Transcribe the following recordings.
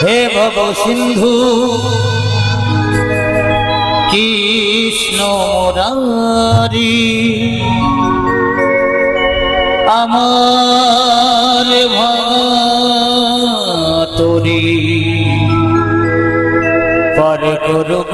হে ভব সিন্ধু কৃষ্ণ মুরারি আমার ভরি পরে করব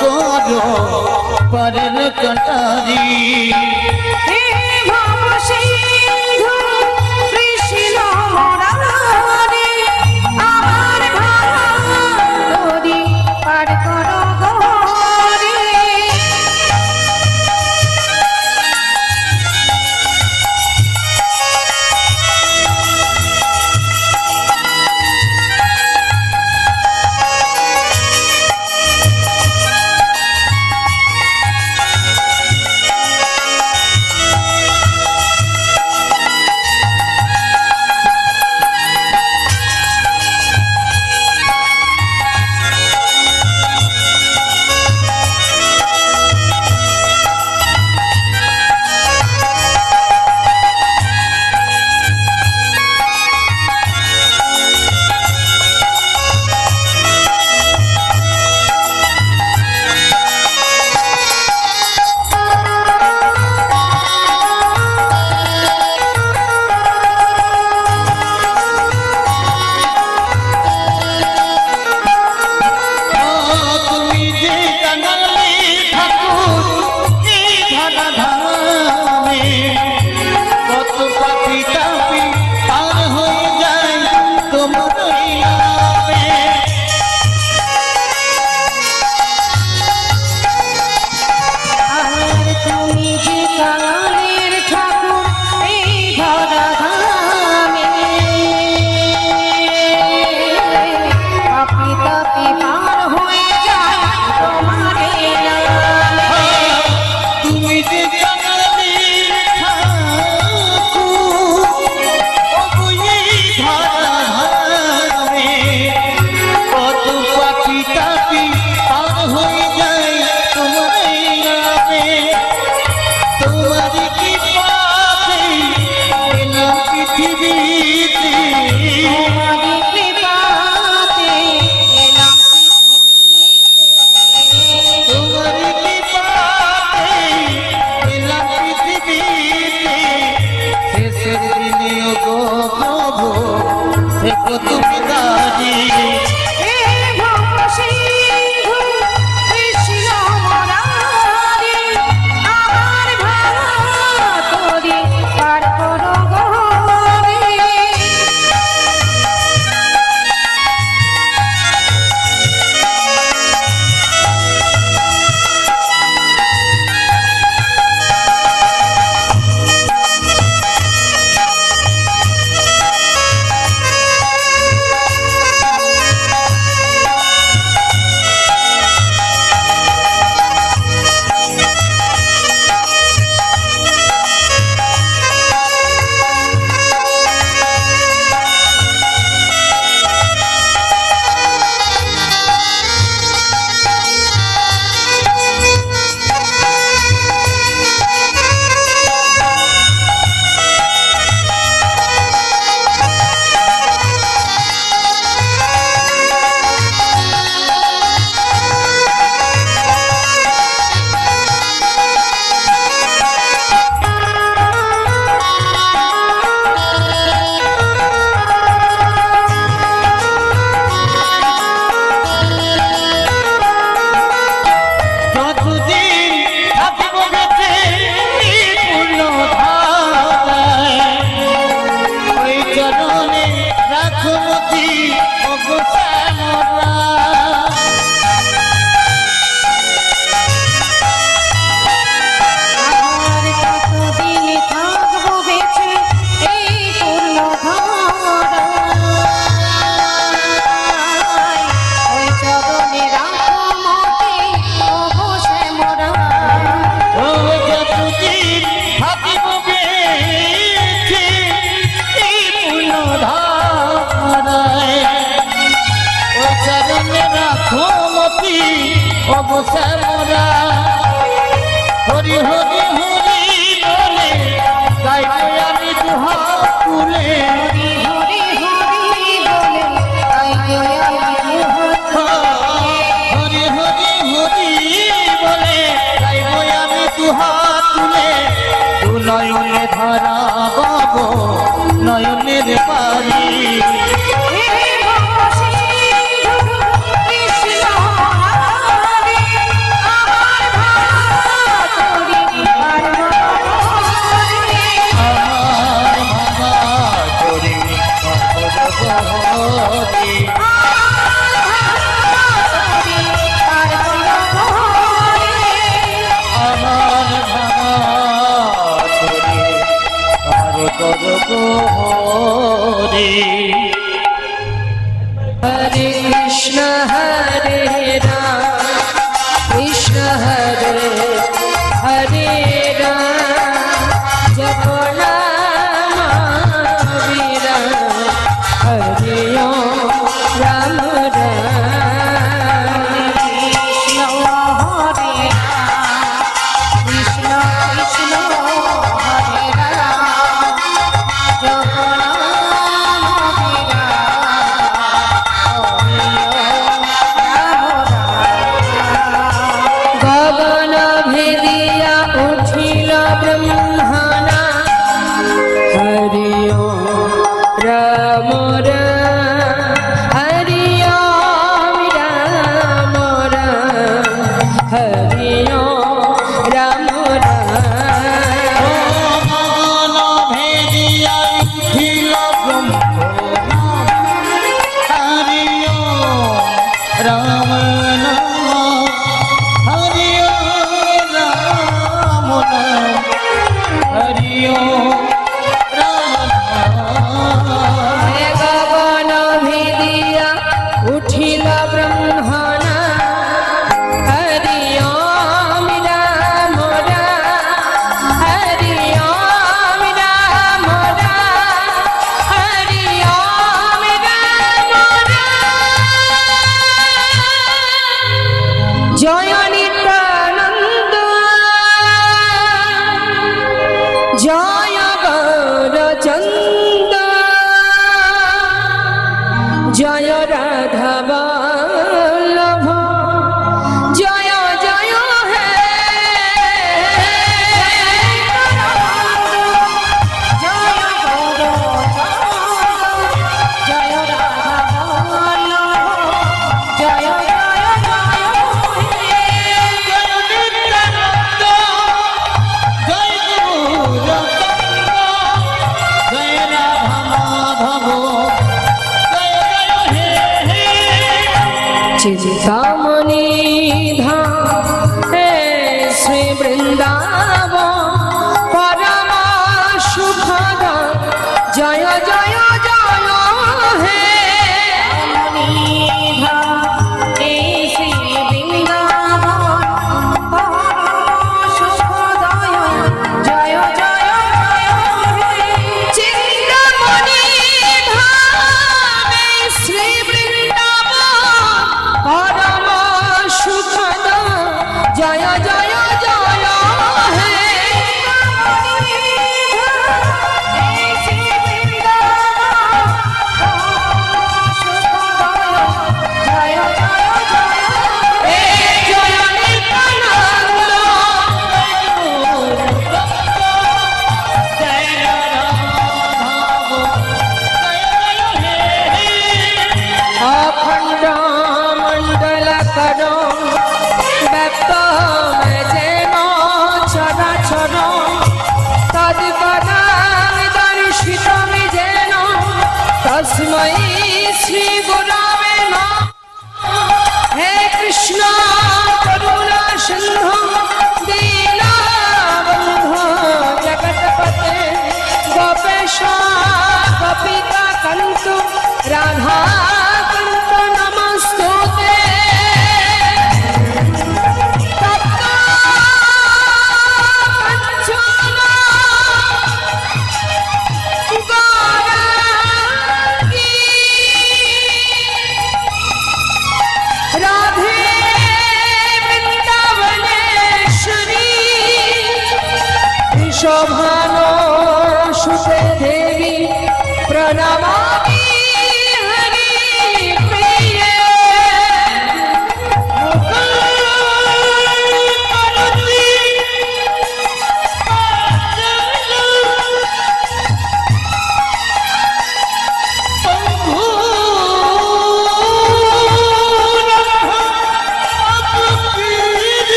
કરો પર કટારી তারি কি পাখি? পৃথিবী বসে মোরা হরি হরি হরি চিন্তামণি ধাম শোভানো সুতে দেবী প্রণামামি।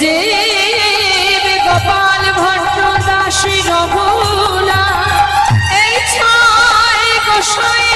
যে গোপাল দাসী এই ছয় গোসাই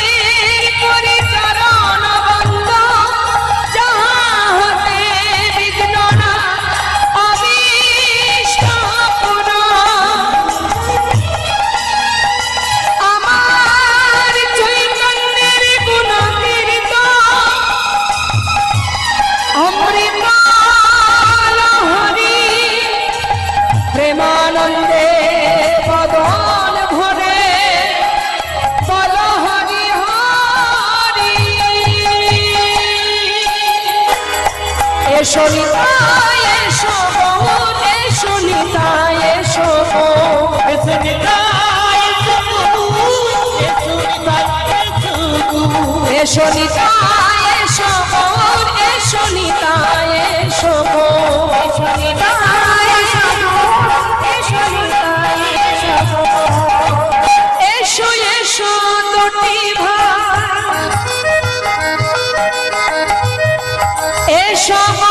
এসো নিতা এসো মন এসো নিতা এসো মন এসো